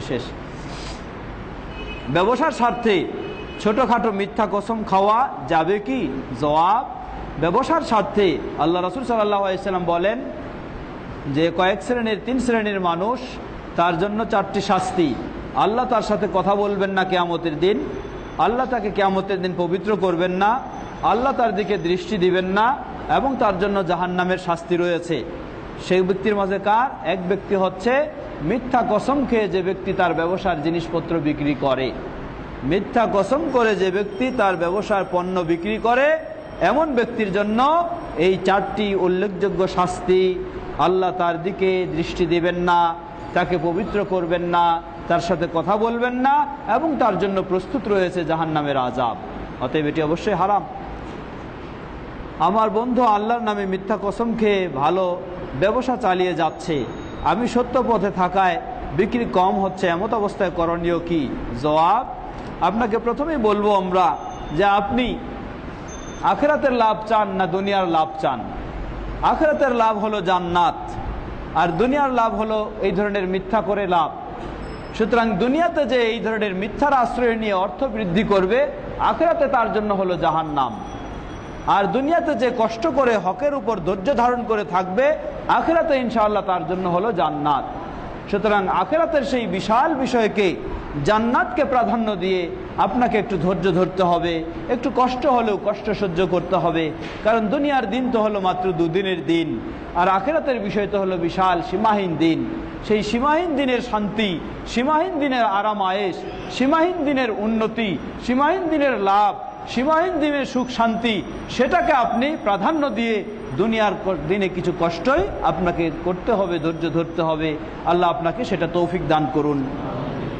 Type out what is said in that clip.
শেষ। ব্যবসার স্বার্থে ছোটোখাটো মিথ্যা কসম খাওয়া যাবে কি? জবাব, ব্যবসার স্বার্থে আল্লাহ রসুল সাল্লাম বলেন যে কয়েক শ্রেণির, তিন শ্রেণির মানুষ তার জন্য চারটি শাস্তি। আল্লাহ তার সাথে কথা বলবেন না কেয়ামতের দিন। আল্লাহ তাকে কেয়ামতের দিন পবিত্র করবেন না। আল্লাহ তার দিকে দৃষ্টি দিবেন না এবং তার জন্য জাহান্নামের শাস্তি রয়েছে। সেই ব্যক্তির মাঝে কার? এক ব্যক্তি হচ্ছে মিথ্যা কসম খেয়ে যে ব্যক্তি তার ব্যবসার জিনিসপত্র বিক্রি করে। মিথ্যা কসম করে যে ব্যক্তি তার ব্যবসার পণ্য বিক্রি করে, এমন ব্যক্তির জন্য এই চারটি উল্লেখযোগ্য শাস্তি আল্লাহ তার দিকে দৃষ্টি দেবেন না, তাকে পবিত্র করবেন না, তার সাথে কথা বলবেন না এবং তার জন্য প্রস্তুত রয়েছে জাহান নামের আজাব অতএব এটি অবশ্যই হারাম। আমার বন্ধু আল্লাহর নামে মিথ্যা কসম খেয়ে ভালো ব্যবসা চালিয়ে যাচ্ছে। আমি সত্য পথে থাকায় বিক্রি কম হচ্ছে এমত অবস্থায় করণীয় কি? জবাব, আপনাকে প্রথমেই বলব আমরা যে আপনি আখেরাতের লাভ চান না দুনিয়ার লাভ চান? আখেরাতের লাভ হলো জান্নাত, আর দুনিয়ার লাভ হলো এই ধরনের মিথ্যা করে লাভ। সুতরাং দুনিয়াতে যে এই ধরনের মিথ্যার আশ্রয় নিয়ে অর্থ বৃদ্ধি করবে, আখেরাতে তার জন্য হলো জাহান্নাম। আর দুনিয়াতে যে কষ্ট করে হকের উপর ধৈর্য ধারণ করে থাকবে, আখেরাতে ইনশাআল্লাহ তার জন্য হলো জান্নাত। সুতরাং আখেরাতের সেই বিশাল বিষয়কে জান্নাতকে প্রাধান্য দিয়ে আপনাকে একটু ধৈর্য ধরতে হবে, একটু কষ্ট হলেও কষ্ট সহ্য করতে হবে, কারণ দুনিয়ার দিন তো হলো মাত্র দুদিনের দিন, আর আখেরাতের বিষয় তো হলো বিশাল সীমাহীন দিন। সেই সীমাহীন দিনের শান্তি, সীমাহীন দিনের আরাম আয়েস সীমাহীন দিনের উন্নতি, সীমাহীন দিনের লাভ সীমাহীন দিনের সুখ, শান্তি, সেটাকে আপনি প্রাধান্য দিয়ে দুনিয়ার দিনে কিছু কষ্টই আপনাকে করতে হবে, ধৈর্য ধরতে হবে। আল্লাহ আপনাকে সেটা তৌফিক দান করুন।